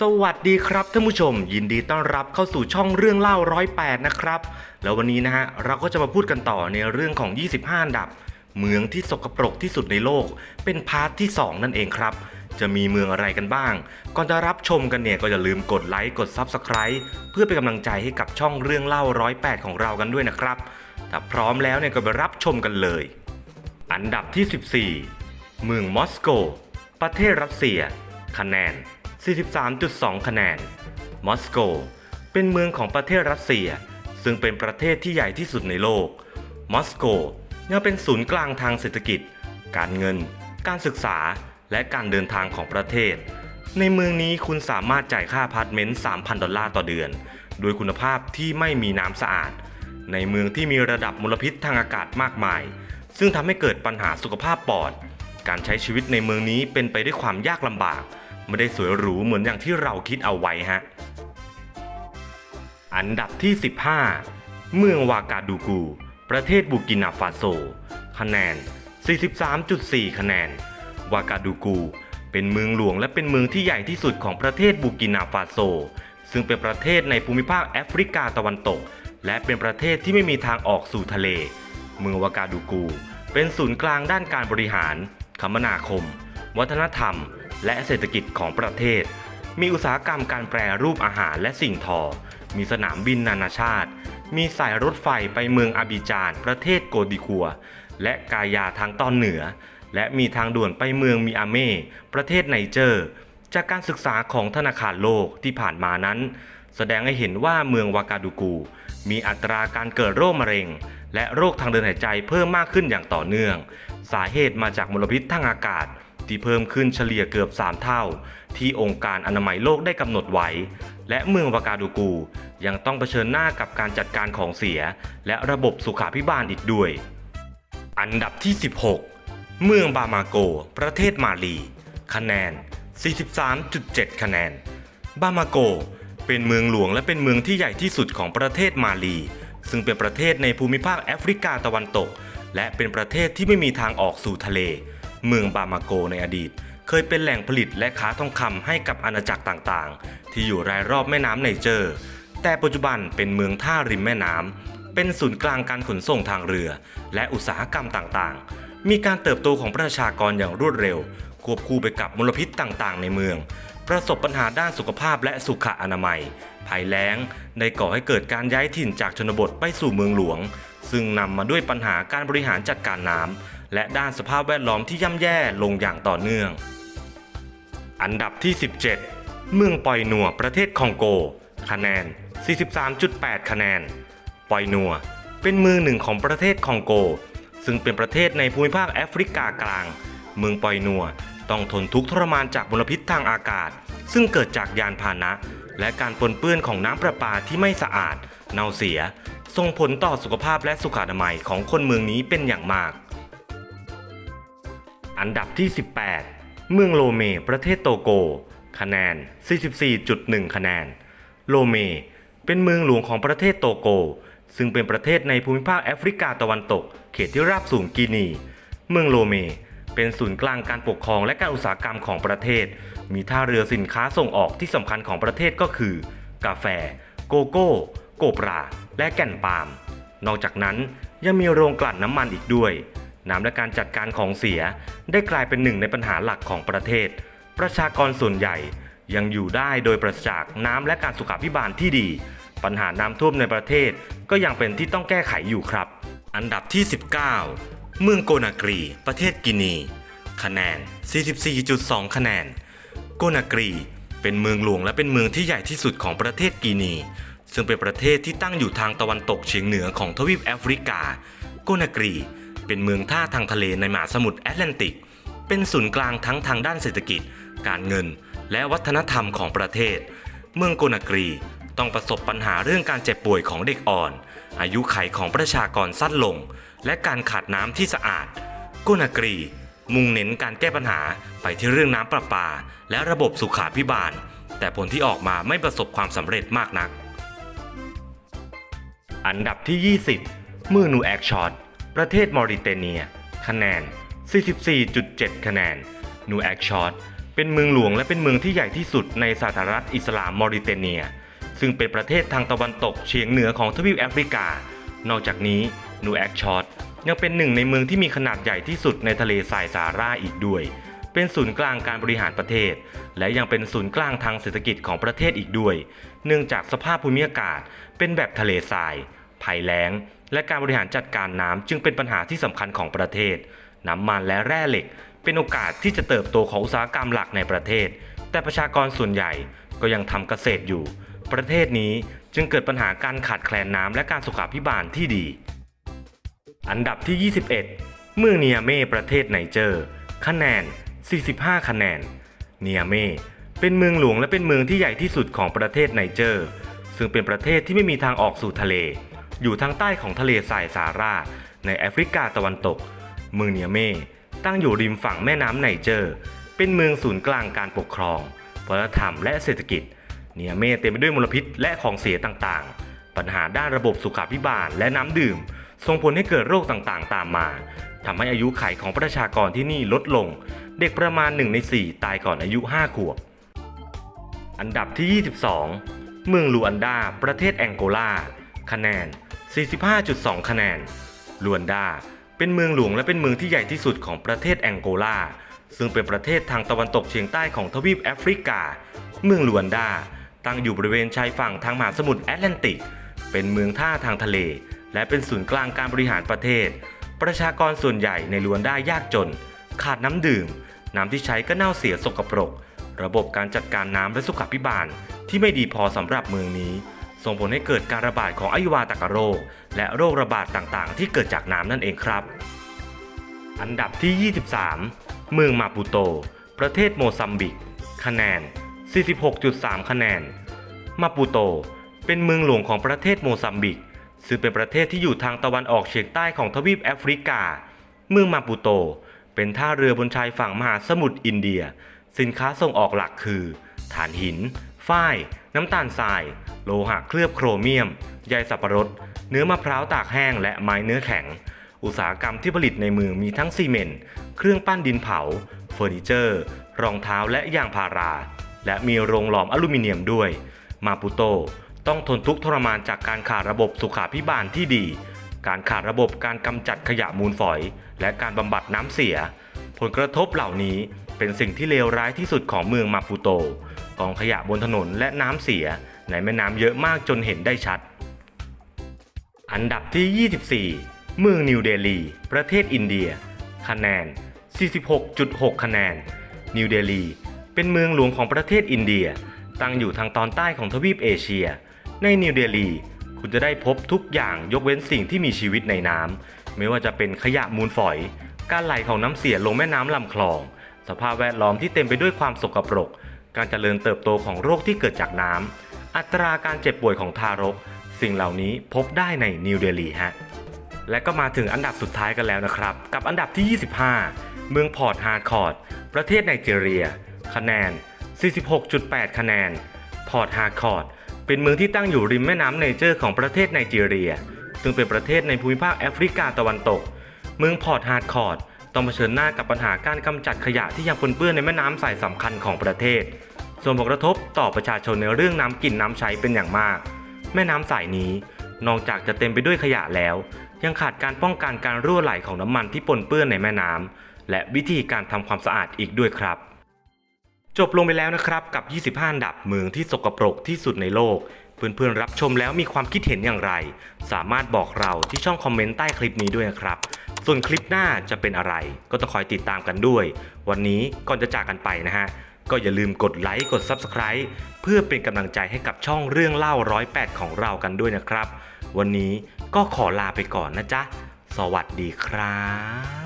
สวัสดีครับท่านผู้ชม ยินดีต้อนรับเข้าสู่ช่องเรื่องเล่าร้อยแปดนะครับ แล้ววันนี้นะฮะเราก็จะมาพูดกันต่อในเรื่องของ 25 อันดับ เมืองที่สกปรกที่สุดในโลก เป็นพาร์ทที่ 2 นั่นเองครับ จะมีเมืองอะไรกันบ้าง ก่อนจะรับชมกันเนี่ยก็อย่าลืมกดไลค์กด Subscribe เพื่อเป็นกำลังใจให้กับช่องเรื่องเล่าร้อยแปดของเรากันด้วยนะครับถ้าพร้อมแล้วเนี่ยก็ไปรับชมกันเลย อันดับที่ 14 เมืองมอสโก ประเทศรัสเซีย คะแนน 43.2 คะแนน มอสโก เป็นเมืองของประเทศรัสเซีย ซึ่งเป็นประเทศที่ใหญ่ที่สุดในโลก มอสโกยังเป็นศูนย์กลางทางเศรษฐกิจ การเงิน การศึกษา และการเดินทางของประเทศ ในเมืองนี้คุณสามารถจ่ายค่าพาร์ตเมนต์ 3,000 ดอลลาร์ต่อเดือน โดยคุณภาพที่ไม่มีน้ำสะอาด ในเมืองที่มีระดับมลพิษทางอากาศมากมาย ซึ่งทำให้เกิดปัญหาสุขภาพปอด การใช้ชีวิตในเมืองนี้เป็นไปด้วยความยากลำบาก ไม่ได้สวยหรูเหมือนอย่างที่เราคิดเอาไว้ฮะ อันดับที่ 15 เมืองวากาดูกู ประเทศบูกินาฟาโซ คะแนน 43.4 คะแนน วากาดูกู เป็นเมืองหลวงและเป็นเมืองที่ใหญ่ที่สุดของประเทศบูกินาฟาโซ ซึ่งเป็นประเทศในภูมิภาคแอฟริกาตะวันตก และเป็นประเทศที่ไม่มีทางออกสู่ทะเล เมืองวากาดูกูเป็นศูนย์กลางด้านการบริหาร คมนาคม วัฒนธรรม และเศรษฐกิจของประเทศ มีอุตสาหกรรมการแปรรูปอาหารและสิ่งทอ มีสนามบินนานาชาติ มีสายรถไฟไปเมืองอาบิจานประเทศโกดิกัว และกายาทางตอนเหนือ และมีทางด่วนไปเมืองมิอาเม่ประเทศไนเจอร์ จากการศึกษาของธนาคารโลกที่ผ่านมานั้น แสดงให้เห็นว่าเมืองวากาดูกู มีอัตราการเกิดโรคมะเร็ง และโรคทางเดินหายใจเพิ่มมากขึ้นอย่างต่อเนื่อง สาเหตุมาจากมลพิษทางอากาศ ที่เพิ่มขึ้นเฉลี่ยเกือบ 3 เท่า ที่องค์การอนามัยโลกได้กำหนดไว้ และเมืองวากาดูกู ยังต้องเผชิญหน้ากับการจัดการของเสีย และระบบสุขาภิบาลอีกด้วย อันดับที่ 16 เมืองบามาโก ประเทศมาลี คะแนน 43.7 คะแนน บามาโก เป็นเมืองหลวงและเป็นเมืองที่ใหญ่ที่สุดของประเทศมาลี ซึ่งเป็นประเทศในภูมิภาคแอฟริกาตะวันตก และเป็นประเทศที่ไม่มีทางออกสู่ทะเล เมืองบามาโกในอดีต เคยเป็นแหล่งผลิตและค้าทองคำให้กับอาณาจักรต่างๆ ที่อยู่รายรอบแม่น้ำไนเจอร์ แต่ปัจจุบันเป็นเมืองท่าริมแม่น้ำเป็นศูนย์กลางการขนส่งทางเรือ และอุตสาหกรรมต่างๆ มีการเติบโตของประชากรอย่างรวดเร็ว ควบคู่ไปกับมลพิษต่างๆ ในเมือง ประสบปัญหาด้านสุขภาพและสุขอนามัย ภัยแล้งได้ก่อให้เกิดการย้ายถิ่นจากชนบทไปสู่เมืองหลวง ซึ่งนำมาด้วยปัญหาการบริหารจัดการน้ำและด้านสภาพแวดล้อมที่ย่ำแย่ลงอย่างต่อเนื่อง อันดับที่ 17 เมืองปอยนัวประเทศคองโก คะแนน 43.8 คะแนน ปอยนัว เป็นเมืองหนึ่งของประเทศคองโก ซึ่งเป็นประเทศในภูมิภาคแอฟริกากลาง เมืองปอยนัว ต้องทนทุกข์ทรมานจากมลพิษทางอากาศ ซึ่งเกิดจากยานพาหนะ และการปนเปื้อนของน้ำประปาที่ไม่สะอาด เน่าเสีย ส่งผลต่อสุขภาพและสุขอนามัยของคนเมืองนี้เป็นอย่างมาก อันดับที่ 18 เมืองโลเม ประเทศโตโก คะแนน 44.1 คะแนน โลเม เป็นเมืองหลวงของประเทศโตโก ซึ่งเป็นประเทศในภูมิภาคแอฟริกาตะวันตก เขตที่ราบสูงกินี เมืองโลเม เป็นศูนย์กลางการปกครองและการอุตสาหกรรมของประเทศ มีท่าเรือสินค้าส่งออกที่สำคัญของประเทศก็คือ กาแฟ โกโก้ โกปรา และแก่นปาล์ม นอกจากนั้นยังมีโรงกลั่นน้ำมันอีกด้วย น้ำและการจัดการของเสียได้กลายเป็นหนึ่งในปัญหาหลักของประเทศ ประชากรส่วนใหญ่ยังอยู่ได้โดยปราศจากน้ำและการสุขาภิบาลที่ดี ปัญหาน้ำท่วมในประเทศก็ยังเป็นที่ต้องแก้ไขอยู่ครับ อันดับที่ 19 เมืองโกนากรี ประเทศกินี คะแนน 44.2 คะแนน โกนากรี เป็นเมืองหลวงและเป็นเมืองที่ใหญ่ที่สุดของประเทศกินี ซึ่งเป็นประเทศที่ตั้งอยู่ทางตะวันตกเฉียงเหนือของทวีปแอฟริกา โกนากรี เป็นเมืองท่าทางทะเลในมหาสมุทรแอตแลนติก เป็นศูนย์กลางทั้งทางด้านเศรษฐกิจ การเงิน และวัฒนธรรมของประเทศ เมืองโกนากรีต้องประสบปัญหาเรื่องการเจ็บป่วยของเด็กอ่อน อายุไขของประชากรสั้นลง และการขาดน้ำที่สะอาดโกนากรี มุ่งเน้นการแก้ปัญหาไปที่เรื่องน้ำประปา และระบบสุขาภิบาล แต่ผลที่ออกมาไม่ประสบความสำเร็จมากนัก อันดับที่ 20เมืองนูแอคชอตประเทศมอริเตเนีย คะแนน 44.7 คะแนน นูแอคชอตเป็นเมืองหลวงและเป็นเมืองที่ใหญ่ที่สุดในสาธารณรัฐอิสลามมอริเตเนีย ซึ่งเป็นประเทศทางตะวันตกเฉียงเหนือของทวีปแอฟริกา นอกจากนี้นูแอคชอต ยังเป็นหนึ่งในเมืองที่มีขนาดใหญ่ที่สุดในทะเลทรายซาฮาราอีกด้วย เป็นศูนย์กลางการบริหารประเทศ และยังเป็นศูนย์กลางทางเศรษฐกิจของประเทศอีกด้วย เนื่องจากสภาพภูมิอากาศ เป็นแบบทะเลทราย ภัยแล้ง และการบริหารจัดการน้ำจึงเป็นปัญหาที่สำคัญของประเทศ น้ำมันและแร่เหล็ก เป็นโอกาสที่จะเติบโตของอุตสาหกรรมหลักในประเทศ แต่ประชากรส่วนใหญ่ก็ยังทำเกษตรอยู่ ประเทศนี้จึงเกิดปัญหาการขาดแคลนน้ำและการสุขาภิบาลที่ดี อันดับที่ 21 เมืองเนียเม่ประเทศไนเจอร์คะแนน 45 คะแนน เนียเม่เป็นเมืองหลวงและเป็นเมืองที่ใหญ่ที่สุดของประเทศไนเจอร์ ซึ่งเป็นประเทศที่ไม่มีทางออกสู่ทะเล อยู่ทางใต้ของทะเลทรายซาราในแอฟริกาตะวันตก เมืองเนียเม่ตั้งอยู่ริมฝั่งแม่น้ำไนเจอร์ เป็นเมืองศูนย์กลางการปกครอง วัฒนธรรมและเศรษฐกิจ เนียเม่เต็มไปด้วยมลพิษและของเสียต่างๆ ปัญหาด้านระบบสุขาภิบาลและน้ำดื่ม ส่งผลให้เกิดโรคต่างๆ ตามมาทำให้อายุขัยของประชากรที่นี่ลดลง เด็กประมาณ 1 ใน 4 ตายก่อนอายุ 5 ขวบ อันดับที่ 22 เมืองลูอันดา ประเทศแองโกลา คะแนน 45.2 คะแนน ลูอันดา เป็นเมืองหลวงและเป็นเมืองที่ใหญ่ที่สุดของประเทศแองโกลา ซึ่งเป็นประเทศทางตะวันตกเฉียงใต้ของทวีปแอฟริกา เมืองลูอันดา ตั้งอยู่บริเวณชายฝั่งทางมหาสมุทรแอตแลนติก เป็นเมืองท่าทางทะเล และเป็นศูนย์กลางการบริหารประเทศ ประชากรส่วนใหญ่ในลูอันดายากจน ขาดน้ำดื่ม น้ำที่ใช้ก็เน่าเสียสกปรก ระบบการจัดการน้ำและสุขาภิบาล ที่ไม่ดีพอสำหรับเมืองนี้ ส่งผลให้เกิดการระบาดของอหิวาตกโรค และโรคระบาดต่างๆ ที่เกิดจากน้ำนั่นเองครับ อันดับที่ 23 เมืองมาปูโต ประเทศโมซัมบิก คะแนน 46.3 คะแนน มาปูโต เป็นเมืองหลวงของประเทศโมซัมบิก ซึ่งเป็นประเทศที่อยู่ทางตะวันออกเฉียงใต้ของทวีปแอฟริกา เมืองมาปูโต เป็นท่าเรือบนชายฝั่งมหาสมุทรอินเดีย สินค้าส่งออกหลักคือถ่านหิน ฝ้าย น้ำตาลทราย โลหะเคลือบโครเมียม ใยสับปะรด เนื้อมะพร้าวตากแห้งและไม้เนื้อแข็ง อุตสาหกรรมที่ผลิตในเมืองมีทั้งซีเมนต์ เครื่องปั้นดินเผา เฟอร์นิเจอร์ รองเท้าและยางพารา และมีโรงหลอมอลูมิเนียมด้วย มาปุโต ต้องทนทุกข์ทรมานจากการขาดระบบสุขาภิบาลที่ดี การขาดระบบการกำจัดขยะมูลฝอย และการบำบัดน้ำเสีย ผลกระทบเหล่านี้เป็นสิ่งที่เลวร้ายที่สุดของเมืองมาปุโต กองขยะบนถนนและน้ำเสียในแม่น้ำเยอะมากจนเห็นได้ชัด อันดับที่ 24 เมืองนิวเดลี ประเทศอินเดีย คะแนน 46.6 คะแนน นิวเดลี เป็นเมืองหลวงของประเทศอินเดีย ตั้งอยู่ทางตอนใต้ของทวีปเอเชีย ในนิวเดลี คุณจะได้พบทุกอย่างยกเว้นสิ่งที่มีชีวิตในน้ำไม่ว่าจะเป็นขยะมูลฝอย การไหลของน้ำเสียลงแม่น้ำลำคลอง สภาพแวดล้อมที่เต็มไปด้วยความสกปรก การเจริญเติบโตของโรคที่เกิดจากน้ำอัตราการเจ็บป่วยของทารก สิ่งเหล่านี้พบได้ในนิวเดลีฮะและก็มาถึงอันดับสุดท้ายกันแล้วนะครับ กับอันดับที่ 25 เมืองพอร์ตฮาร์คอร์ดประเทศไนจีเรีย คะแนน 46.8 คะแนน พอร์ตฮาร์คอร์ด เป็นเมืองที่ตั้งอยู่ริมแม่น้ำไนเจอร์ของประเทศไนจีเรีย ซึ่งเป็นประเทศในภูมิภาคแอฟริกาตะวันตก เมืองพอร์ตฮาร์ดคอร์ดต้องเผชิญหน้ากับปัญหาการกำจัดขยะที่ยังปนเปื้อนในแม่น้ำสายสำคัญของประเทศ ส่วนผลกระทบต่อประชาชนในเรื่องน้ำกินน้ำใช้เป็นอย่างมาก แม่น้ำสายนี้ นอกจากจะเต็มไปด้วยขยะแล้ว ยังขาดการป้องกันการรั่วไหลของน้ำมันที่ปนเปื้อนในแม่น้ำและวิธีการทำความสะอาดอีกด้วยครับ จบลงไปแล้วนะครับกับ 25 อันดับเมืองที่สกปรกที่สุดในโลก เพื่อนๆรับชมแล้วมีความคิดเห็นอย่างไร สามารถบอกเราที่ช่องคอมเมนต์ใต้คลิปนี้ด้วยนะครับ ส่วนคลิปหน้าจะเป็นอะไร ก็ต้องคอยติดตามกันด้วย วันนี้ก่อนจะจากกันไปนะฮะ ก็อย่าลืมกดไลค์กด Subscribe เพื่อเป็นกำลังใจให้กับช่องเรื่องเล่าร้อยแปดของเรากันด้วยนะครับ วันนี้ก็ขอลาไปก่อนนะจ๊ะ สวัสดีครับ